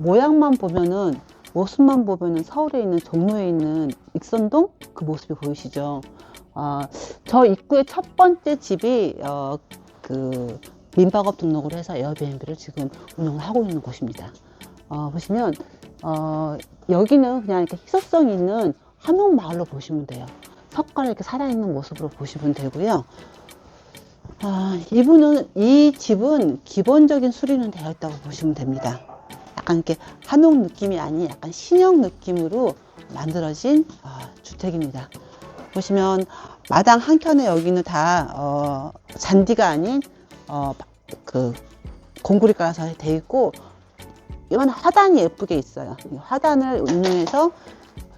모양만 보면은 모습만 보면은 서울에 있는 종로에 있는 익선동 그 모습이 보이시죠? 아, 저 입구의 첫 번째 집이 어, 그 민박업 등록을 해서 에어비앤비를 지금 운영을 하고 있는 곳입니다. 어, 보시면 어, 여기는 그냥 이렇게 희소성 있는 한옥 마을로 보시면 돼요. 석가를 이렇게 살아있는 모습으로 보시면 되고요. 아, 이분은 이 집은 기본적인 수리는 되어 있다고 보시면 됩니다. 약간 이렇게 한옥 느낌이 아닌 약간 신형 느낌으로 만들어진 아, 주택입니다. 보시면 마당 한켠에 여기는 다 어, 잔디가 아닌 어, 그 공구리 깔아서 돼 있고 이건 화단이 예쁘게 있어요. 이 화단을 운영해서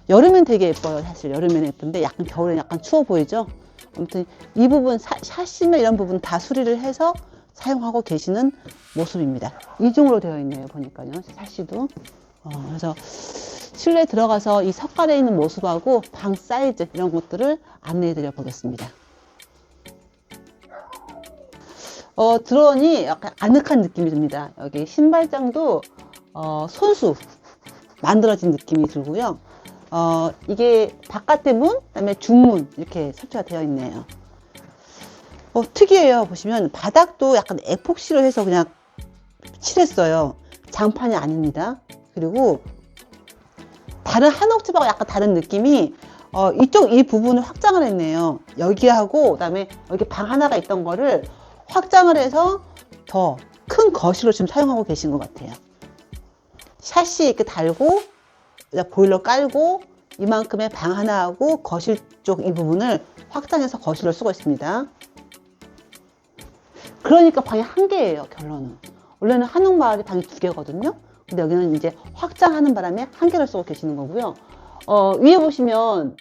여름엔 되게 예뻐요. 사실 여름에는 예쁜데 약간 겨울엔 약간 추워 보이죠. 아무튼 이 부분 사- 샤시나 이런 부분 다 수리를 해서 사용하고 계시는 모습입니다. 이중으로 되어 있네요. 보니까요. 샤시도. 어, 그래서 실내 들어가서 이 석가래 있는 모습하고 방 사이즈 이런 것들을 안내해 드려 보겠습니다. 어, 들어오니 약간 아늑한 느낌이 듭니다. 여기 신발장도 어, 손수 만들어진 느낌이 들고요. 어, 이게 바깥의 문, 그다음에 중문 이렇게 설치가 되어 있네요. 어, 특이해요. 보시면 바닥도 약간 에폭시로 해서 그냥 칠했어요. 장판이 아닙니다. 그리고 다른 한옥집하고 약간 다른 느낌이 어, 이쪽 이 부분을 확장을 했네요. 여기하고 그다음에 여기 방 하나가 있던 거를 확장을 해서 더 큰 거실로 지금 사용하고 계신 것 같아요. 샷시 이렇게 달고 보일러 깔고 이만큼의 방 하나하고 거실 쪽 이 부분을 확장해서 거실로 쓰고 있습니다. 그러니까 방이 한 개예요, 결론은. 원래는 한옥마을이 방이 두 개거든요. 근데 여기는 이제 확장하는 바람에 한 개를 쓰고 계시는 거고요. 어, 위에 보시면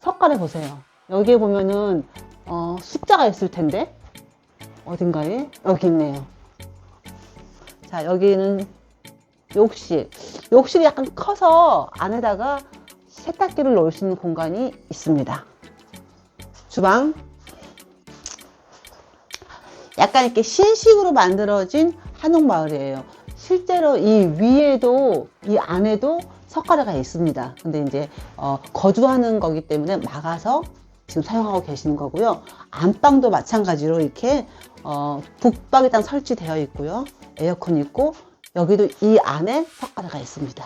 석가래 보세요. 여기에 보면은 어, 숫자가 있을 텐데 어딘가에 여기 있네요. 자, 여기는 욕실. 욕실이 약간 커서 안에다가 세탁기를 놓을 수 있는 공간이 있습니다. 주방. 약간 이렇게 신식으로 만들어진 한옥 마을이에요. 실제로 이 위에도 이 안에도 석가래가 있습니다. 근데 이제 어, 거주하는 거기 때문에 막아서 지금 사용하고 계시는 거고요. 안방도 마찬가지로 이렇게 어, 북박이 딱 설치되어 있고요. 에어컨 있고 여기도 이 안에 석가래가 있습니다.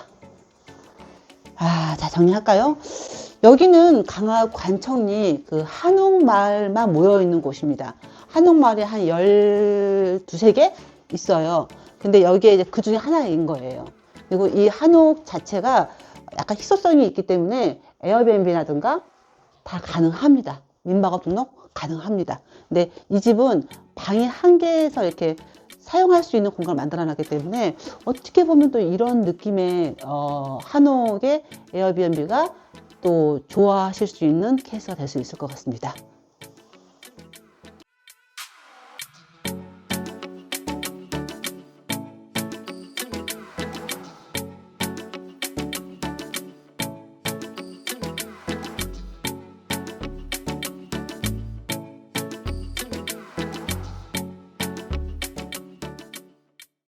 아, 자 정리할까요? 여기는 강화 관청리 그 한옥마을만 모여 있는 곳입니다. 한옥마을이 한 12, 3개 있어요. 근데 여기에 이제 그 중에 하나인 거예요. 그리고 이 한옥 자체가 약간 희소성이 있기 때문에 에어비앤비라든가 다 가능합니다. 민박업 등록 가능합니다. 근데 이 집은 방이 한 개에서 이렇게 사용할 수 있는 공간을 만들어 놨기 때문에 어떻게 보면 또 이런 느낌의 어, 한옥의 에어비앤비가 또 좋아하실 수 있는 케이스가 될 수 있을 것 같습니다.